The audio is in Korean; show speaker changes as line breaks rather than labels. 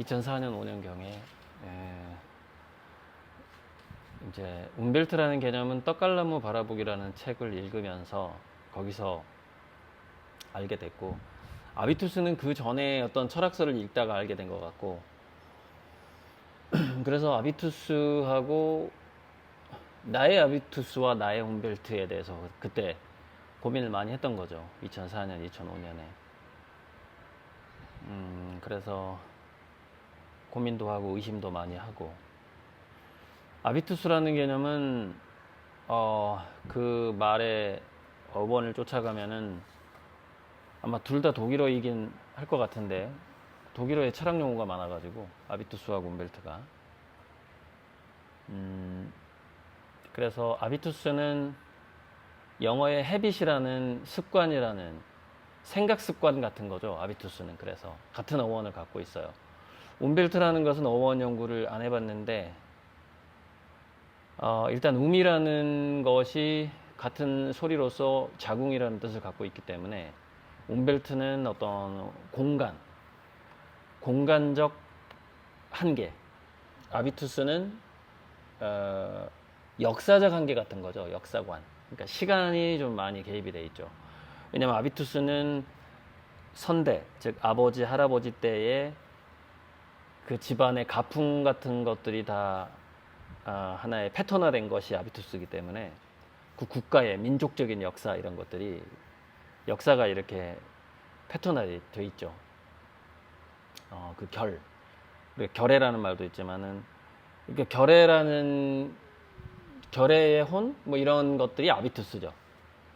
2004년 5년경에 이제 움벨트라는 개념은 떡갈나무 바라보기라는 책을 읽으면서 거기서 알게 됐고 아비투스는 그 전에 어떤 철학서를 읽다가 알게 된 것 같고 그래서 아비투스하고 나의 아비투스와 나의 움벨트에 대해서 그때 고민을 많이 했던 거죠. 2004년, 2005년에. 음, 그래서 고민도 하고 의심도 많이 하고. 아비투스라는 개념은 어, 그 말의 어원을 쫓아가면은 아마 둘 다 독일어이긴 할 것 같은데 독일어에 철학 용어가 많아가지고 아비투스하고 움벨트가. 음, 그래서 아비투스는 영어의 헤빗이라는 습관이라는 생각 습관 같은 거죠. 아비투스는 그래서 같은 어원을 갖고 있어요. 움벨트라는 것은 어원 연구를 안 해봤는데 어, 일단 음이라는 것이 같은 소리로서 자궁이라는 뜻을 갖고 있기 때문에 움벨트는 어떤 공간, 공간적 한계. 아비투스는 어, 역사적 한계 같은 거죠. 역사관. 그러니까 시간이 좀 많이 개입이 돼 있죠. 왜냐면 아비투스는 선대, 즉 아버지, 할아버지 때에 그 집안의 가풍 같은 것들이 다 아, 하나의 패턴화된 것이 아비투스이기 때문에 그 국가의 민족적인 역사 이런 것들이 역사가 이렇게 패턴화돼 있죠. 어, 그 결, 결애라는 말도 있지만은 그러니까 결애라는 결애의 혼 뭐 이런 것들이 아비투스죠.